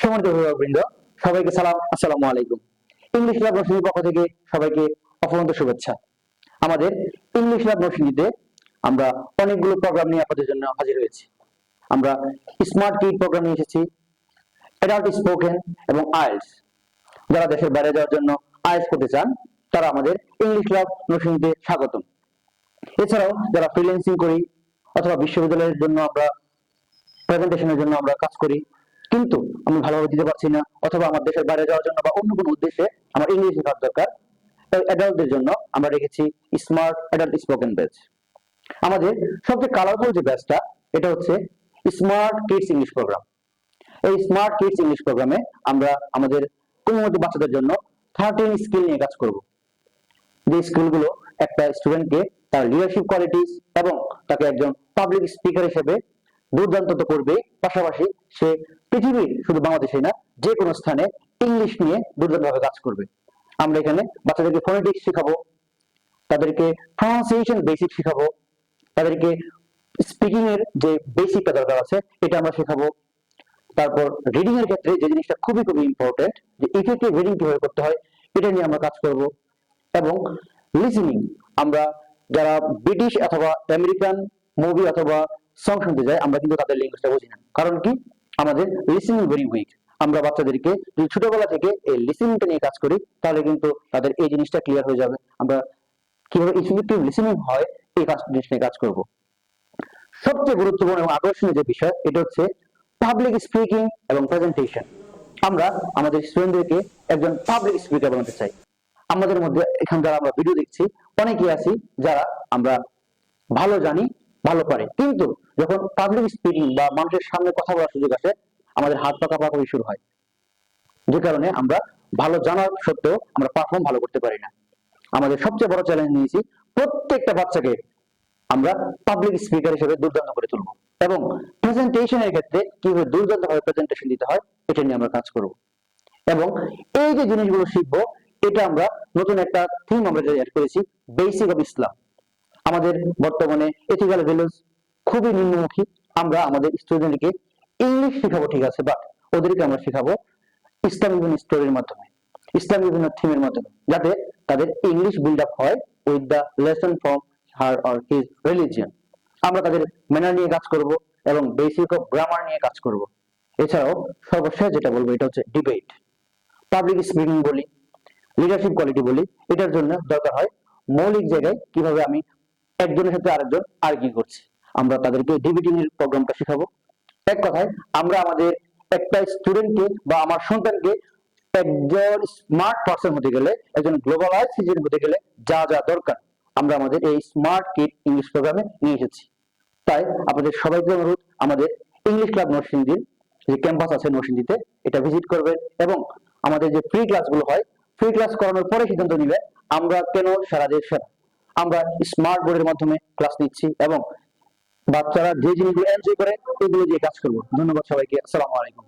সম্মানিত অভিভাবকবৃন্দ সবাইকে সালাম, আসসালামু আলাইকুম। ইংলিশ ল্যাব পক্ষ থেকে সবাইকে শুভেচ্ছা। আমাদের ইংলিশ ল্যাব আমরা অনেকগুলো প্রোগ্রাম নিয়ে আপনাদের জন্য হাজির হয়েছি। আমরা স্মার্ট প্রোগ্রাম নিয়ে এসেছি অ্যাডাল্ট স্পোকেন এবং আইএলস যারা দেশের বাইরে যাওয়ার জন্য আইএলস করতে চান, তারা আমাদের ইংলিশ ল্যাব নরসিংদীতে স্বাগতম। এছাড়াও যারা ফ্রিল্যান্সিং করি, অথবা বিশ্ববিদ্যালয়ের জন্য আমরা প্রেজেন্টেশনের জন্য আমরা কাজ করি কিন্তু আমি ভালোভাবে দিতে পারছি না, অথবা আমার দেশের বাইরে যাওয়ার জন্য বা অন্য কোনো উদ্দেশ্যে আমার ইংলিশ শেখার দরকার। তাই অ্যাডাল্টদের জন্য আমরা রেখেছি স্মার্ট অ্যাডাল্ট স্পোকেন ব্যাচ আমাদের সবচেয়ে কালারফুল যে ব্যাচটা এটা হচ্ছে স্মার্ট কিডস ইংলিশ প্রোগ্রাম এই স্মার্ট কিডস ইংলিশ প্রোগ্রামে আমরা আমাদের কোমলমতি বাচ্চাদের জন্য থার্টিন স্কিল নিয়ে কাজ করব। যে স্কিলগুলো একটা স্টুডেন্টকে তার লিডারশিপ কোয়ালিটিস এবং তাকে একজন পাবলিক স্পিকার হিসেবে দুর্দান্ত তো করবে পাশাপাশি সে পৃথিবীর শুধু বাংলাদেশে না যে কোনো স্থানে ইংলিশ নিয়ে দুর্দান্তভাবে কাজ করবে। আমরা এখানে বাচ্চাদেরকে ফোনেটিক্স শেখাবো, তাদেরকে প্রনাউন্সিয়েশন বেসিক শেখাবো, তাদেরকে স্পিকিং এর যে বেসিকটা দরকার আছে, এটা আমরা শেখাবো। তারপর রিডিং এর ক্ষেত্রে যে জিনিসটা খুবই খুবই ইম্পর্টেন্ট যে ইফেক্টিভ রিডিং কীভাবে করতে হয়, এটা নিয়ে আমরা কাজ করব। এবং লিসেনিং আমরা যারা ব্রিটিশ অথবা আমেরিকান মুভি অথবা সং শুনতে যাই আমরা কিন্তু তাদের ল্যাঙ্গুয়েজটা বুঝি না। কারণ কি? আমাদের লিসেনিং ভেরি উইক আমরা বাচ্চাদেরকে যদি ছোটবেলা থেকে এই লিসেনিংটা নিয়ে কাজ করি, তাহলে কিন্তু তাদের এই জিনিসটা ক্লিয়ার হয়ে যাবে। আমরা কীভাবে ইফেক্টিভ লিসেনিং হয়, এই কাজ, জিনিস নিয়ে কাজ করব। সবচেয়ে গুরুত্বপূর্ণ এবং আকর্ষণীয় যে বিষয়, এটা হচ্ছে পাবলিক স্পিকিং এবং প্রেজেন্টেশন আমরা আমাদের স্টুডেন্টদেরকে একজন পাবলিক স্পিকার বানাতে চাই। আমাদের মধ্যে এখান যারা আমরা ভিডিও দেখছি, অনেকেই আছি যারা আমরা ভালো জানি ভালো পারে। কিন্তু যখন পাবলিক স্পিকিং বা মানুষের সামনে কথা বলার সুযোগ আসে, আমাদের হাত পা কাঁপাকাঁপি শুরু হয়। যে কারণে আমরা ভালো জানার সত্ত্বেও আমরা পারফর্ম ভালো করতে পারি না। আমাদের সবচেয়ে বড় চ্যালেঞ্জ নিয়েছি, প্রত্যেকটা বাচ্চাকে আমরা পাবলিক স্পিকার হিসেবে দুর্দান্ত করে তুলবো। এবং প্রেজেন্টেশনের ক্ষেত্রে কীভাবে দুর্দান্ত ভাবে প্রেজেন্টেশন দিতে হয়, এটা নিয়ে আমরা কাজ করব। এবং এই যে জিনিসগুলো শিখব, এটা আমরা নতুন একটা থিম আমরা অ্যাড করেছি বেসিক অফ ইসলাম আমাদের বর্তমানে এথিক্যাল ভ্যালুস খুবই নিম্নমুখী। আমরা আমাদের স্টুডেন্টকে ইংলিশ শেখাবো, ঠিক আছে? বাট ওদেরকে আমরা শেখাবো ইসলাম বিভিন্ন স্টোরির মাধ্যমে। ইসলাম বিভিন্ন থিমের মাধ্যমে। যাতে তাদের ইংলিশ বিল্ড আপ হয় with the lesson from her or his religion আমরা তাদের ম্যানার নিয়ে কাজ করব এবং বেসিক অফ গ্রামার নিয়ে কাজ করব। এছাড়াও সর্বশেষ যেটা বলব, এটা হচ্ছে ডিবেট পাবলিক স্পিকিং বলি লিডারশিপ কোয়ালিটি বলি, এটার জন্য দরকার হয় মৌলিক জায়গায় কীভাবে আমি একজনের সাথে আরেকজন আর কি করছি। আমরা তাদেরকে ডিবেটিং এর প্রোগ্রামটা শেখাবো। এক কথায়, আমরা আমাদের একটা স্টুডেন্টকে বা আমার সন্তানকে একজন স্মার্ট পার্সন হতে গেলে, একজন গ্লোবালাইজ সিটিজেন হতে গেলে যা যা দরকার, আমরা আমাদের এই স্মার্ট কিট ইংলিশ প্রোগ্রামে নিয়ে এসেছি। তাই আপনাদের সবাইকে অনুরোধ, আমাদের ইংলিশ ক্লাব নরসিংদীর যে ক্যাম্পাস আছে নরসিংদীতে, এটা ভিজিট করবেন এবং আমাদের যে ফ্রি ক্লাসগুলো হয় ফ্রি ক্লাস করানোর পরে সিদ্ধান্ত নিবে আমরা কেন সারা দেশ সেরা? আমরা স্মার্ট বোর্ডের মাধ্যমে ক্লাস নিচ্ছি এবং বাচ্চারা যে জিনিসগুলো এনজয় করে এগুলো দিয়ে কাজ করব। ধন্যবাদ সবাইকে। আসসালামু আলাইকুম।